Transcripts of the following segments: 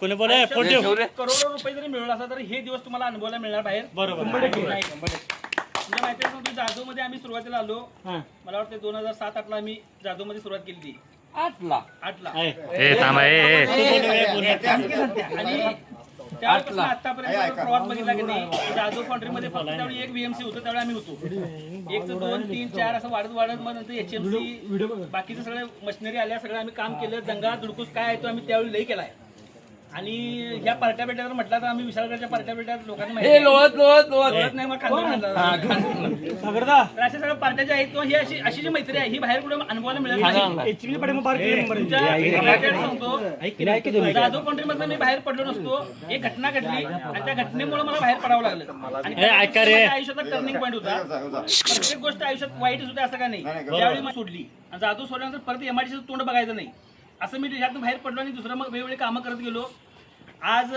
कोणी बोले करोडो रुपये जरी मिळवला असला तरी हे दिवस तुम्हाला अनुभवायला मिळणार बाहेर. बरोबर. तुला माहिती आहे. ना, जादू मध्ये आम्ही सुरुवातीला आलो. हा. मला वाटतं दोन हजार सात आठला आम्ही जादू मध्ये सुरुवात केली. ती आठला. आठला. आहे. ए थांबा ए ए. आणि त्यावेळेपासून आतापर्यंत प्रवास बघितला की नाही फाउंड्री मध्ये फक्त त्यावेळी एक बीएमसी होतं त्यावेळी आम्ही होतो. एक तर दोन तीन चार असं वाढत वाढत मग नंतर एचएमसी बाकीचे सगळे मशिनरी आल्या सगळं आम्ही काम केलं दंगा दुडकूस काय आहे तो आम्ही त्यावेळी लई केलाय. आणि ह्या पार्ट्या बेट्यावर म्हटलं तर आम्ही विशाळगडच्या पार्ट्या बेट्यात लोकांना माहिती हे आहे. लोळत लोळत. लोळत कळत नाही मग खांदा खांदा. सागरदा. तर अशा सगळ्या पार्ट्या ज्या आहेत किंवा ही अशी अशी जी मैत्री आहे ही बाहेर कुठे अनुभवायला मिळत नाही. एचपी मग बार केली नंबर तुमच्या related सांगतो. जाधव कंट्रीमधनं मी बाहेर पडलो नसतो. एक घटना घडली आणि त्या घटनेमुळे मला बाहेर पडावं लागलं. आणि ए, ऐका रे. माझ्या आयुष्याचा टर्निंग पॉईंट होता. प्रत्येक गोष्ट आयुष्यात वाईट होते असं का नाही? त्यावेळी मी सोडली. आणि जादू सोडल्यानंतर परत एमआयडीचं तोंड बघायचं नाही. असं मी ह्यातून बाहेर पडलो आणि दुसरं मग वेगवेगळी कामं करत गेलो. आज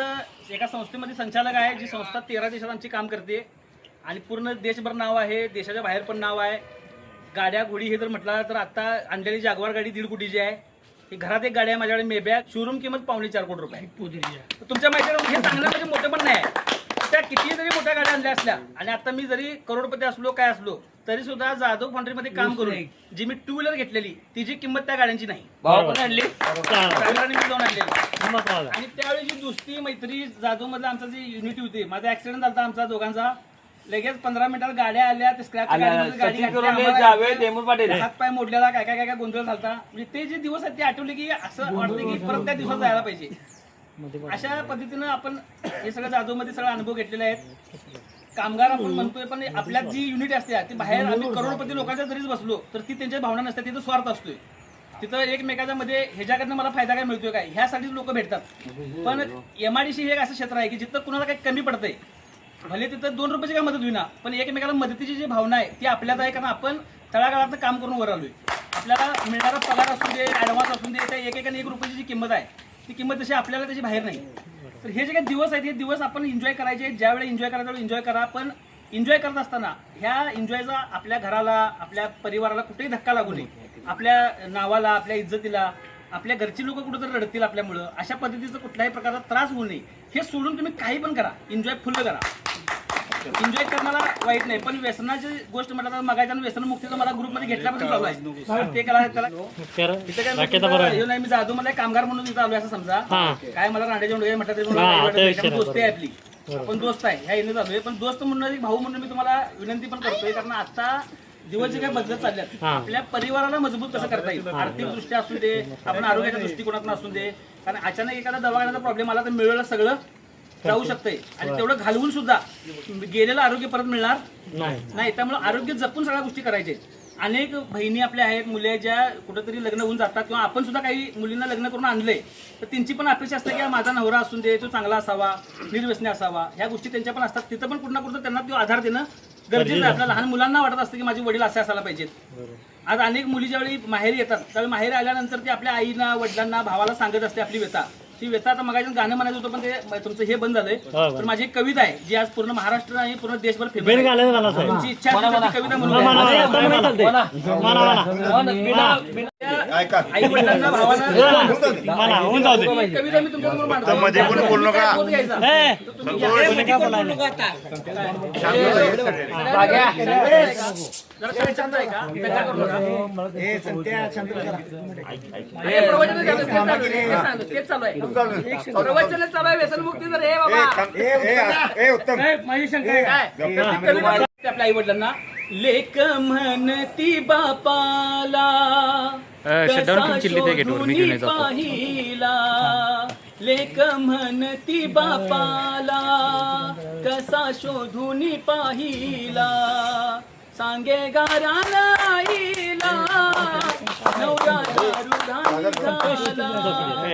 एका संस्थेमध्ये संचालक आहे जी संस्था तेरा देशात आमची काम करते. आणि पूर्ण देशभर नाव आहे देशाच्या बाहेर पण नाव आहे. गाड्या घोडी हे जर म्हटलं तर आता आणलेली जागवार गाडी दीड कोटीची आहे. ही घरात एक गाडी आहे माझ्याकडे मेबॅग शोरूम किंमत पावणे चार कोटी रुपये. तुमच्या माहिती हे सांगणं म्हणजे मोठं पण नाही. त्या किती जरी मोठ्या गाड्या आणल्या असल्या आणि आता मी जरी करोडपती असलो काय असलो तरी सुद्धा जाधव फाउंड्रीमध्ये काम करून जी मी टू व्हीलर घेतलेली तिची किंमत त्या गाड्यांची नाही. आणली. ड्रायव्हरांनी मी जाऊन आणलेली. महत्वाचं. आणि त्यावेळी जी दोस्ती मैत्री जाधव मधलं आमचं जी युनिटी होती माझा ऍक्सिडेंट झाला आमचा दोघांचा. लगेच पंधरा मिनिटात गाड्या आल्या ते स्क्रॅप. गाडी सचिन जावेद, पाटील. हात पाय मोडलेला काय काय काय काय गोंधळ झालता. म्हणजे ते जे दिवस आहेत ते आठवले की असं वाटतं की परत त्या दिवसात जायला पाहिजे. अशा पद्धतीनं आपण हे सगळं जाधवमध्ये सगळं अनुभव घेतलेले आहेत कामगार आपण म्हणतोय पण आपल्यात जी युनिटी असते ती बाहेर आम्ही करोडपती लोकांच्या जरीच बसलो तर ती त्यांच्या भावना नसतात तिथं स्वार्थ असतोय. तिथं एकमेकाच्या मध्ये ह्याच्याकडनं मला फायदा काय मिळतोय काय? ह्यासाठीच लोक भेटतात. पण एमआयडीसी हे एक असं क्षेत्र आहे की जिथं कुणाला काही कमी पडतंय. भले तिथं दोन रुपयाची काय मदत होईना पण एकमेकाला मदतीची जी भावना आहे ती आपल्यात आहे कारण आपण तळागाळात काम करून वर आलोय. आपल्याला मिळणारा पगार असू दे ऍडव्हान्स असू दे त्या एकेकाने एक रुपयाची जी किंमत आहे ती किंमत तशी आपल्याला त्याची बाहेर नाही. तर हे जे काही दिवस आहेत हे दिवस आपण एन्जॉय करायचे. ज्यावेळी एन्जॉय करायचं एन्जॉय करा. पण एन्जॉय करत असताना ह्या एन्जॉयचा आपल्या घराला आपल्या परिवाराला कुठेही धक्का लागू नये. आपल्या नावाला आपल्या इज्जतीला आपल्या घरची लोक कुठेतरी रडतील आपल्यामुळं. अशा पद्धतीचा कुठल्याही प्रकारचा त्रास होऊ नये. हे सोडून तुम्ही काही पण करा. एन्जॉय फुल करा. एन्जॉय करण्याला वाईट नाही पण व्यसनाची गोष्ट म्हटलं तर मगाच्या व्यसन मुक्तीचा मला ग्रुपमध्ये घेतल्यापासून चालू आहे. ते त्याला. इथं काय नाही मी जादू मला कामगार म्हणून इथं आलोय असं समजा. हा. काय मला रांडेच्या उडगे म्हटलं तरी मला काही वाटत ते नाही. विषय कारण नाही, दोस्ती आहे आपली. आपण दोस्त आहे ह्या येणे चालू आहे. पण दोस्त म्हणून एक भाऊ म्हणून मी तुम्हाला विनंती पण करतोय कारण आता दिवस जे काय बदलत चालल्यात हा. आपल्या परिवाराला मजबूत कसं करता येईल? आर्थिक दृष्ट्या असू दे आपण आरोग्याच्या दृष्टिकोनातून असू दे. कारण अचानक एखादा दवाखान्याचा प्रॉब्लेम आला तर मिळवलं सगळं. जाऊ शकतंय. आणि तेवढं घालवून सुद्धा गेलेलं आरोग्य परत मिळणार नाही. त्यामुळे आरोग्य जपून सगळ्या गोष्टी करायच्या. अनेक बहिणी आपल्या आहेत मुले ज्या कुठेतरी लग्न होऊन जातात किंवा आपण सुद्धा काही मुलींना लग्न करून आणले तर त्यांची पण अपेक्षा असते की माझा नवरा असून दे तो चांगला असावा निर्व्यसनी असावा. ह्या गोष्टी त्यांच्या पण असतात. तिथं पण कुठं ना कुठं त्यांना तो आधार देणं गरजेचं आहे. आपल्या लहान मुलांना वाटत असतं की माझे वडील असे असायला पाहिजेत. आज अनेक मुली ज्यावेळी माहेरी येतात त्यावेळी माहेरी आल्यानंतर ती आपल्या आईना वडिलांना भावाला सांगत असते आपली व्यथा. ती व्यथा आता मगाच्या गाणं म्हणायचं होतं पण ते तुमचं हे बंद झालंय. तर माझी एक कविता आहे जी आज पूर्ण महाराष्ट्र आणि पूर्ण देशभर फेमस तुमची इच्छा असेल तर ती कविता म्हणून. आई वडिलांना ही कविता मी तुमच्यासमोर मांडतो. मध्ये कोणी बोलू नका. तेच चालू आहे, प्रवचन चालू व्यसनमुक्ती तर हे बाबा माझी शंका आहे. काय आपल्या आई वडिलांना लेक म्हणती बापाला पाहिला. लेक म्हणती बापाला कसा शोधून पाहिला. सांगे गाराला आईला नवरा दारू घाला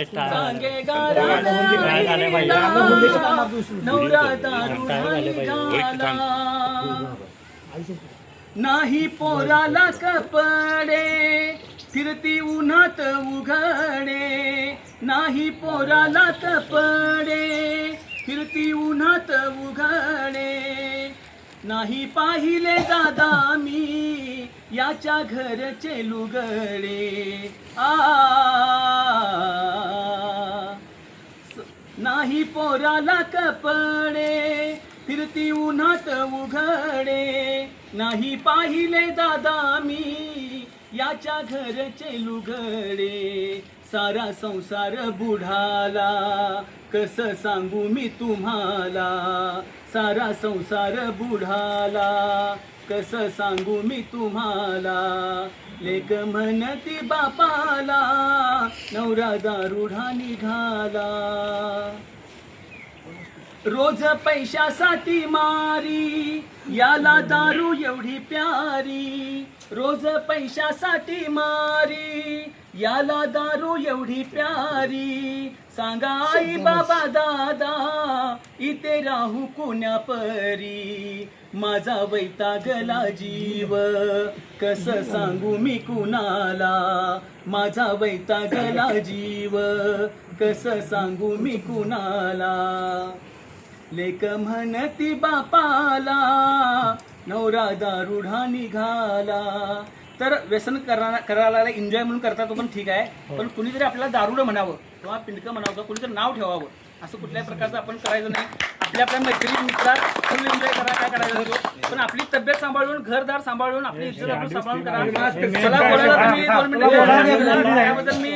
सांगे गाराला आईला नवरा दारू झाला. नाही पोराला कपडे फिरती उन्हात उघडे. नाही पोराला कपडे फिरती उन्हात उघडे. नाही पाहिले दादा मी याच्या घरचे लुगडे. आ. नाही पोराला कपडे फिरती उन्हात उघडे. नाही पाहिले दादा मी याच्या घरचे लुगडे. सारा संसार बुढाला कस सांगू मी तुम्हाला? सारा संसार बुढाला कस सांगू मी तुम्हाला? लेक म्हणती बापाला नवरा दारुढा निघाला. रोज पैशासाठी मारी याला दारू एवढी प्यारी. रोज पैशासाठी मारी याला दारू एवढी प्यारी. सांगा आई बाबा दादा इथे राहू कोण्या परी माझा वैतागला जीव. कस सांगू मी कुणाला? माझा वैतागला जीव. कस सांगू मी कुणाला? लेक म्हणती बापाला नवरा दारुढा निघाला. तर व्यसन करा करायला एन्जॉय म्हणून करता तो पण ठीक आहे. पण कुणीतरी आपल्याला दारुड म्हणावं किंवा पिंडकं म्हणावं किंवा कुणीतरी नाव ठेवावं असं कुठल्याही प्रकारचं आपण करायचं नाही. आपल्या आपल्या मैत्रिणी मित्रात फुल एन्जॉय करा काय करायचं असतो पण आपली तब्येत सांभाळून घरदार सांभाळून आपली इज्जत आपण सांभाळून करा. बोलायला तुम्ही दोन मिनिटं त्याबद्दल मी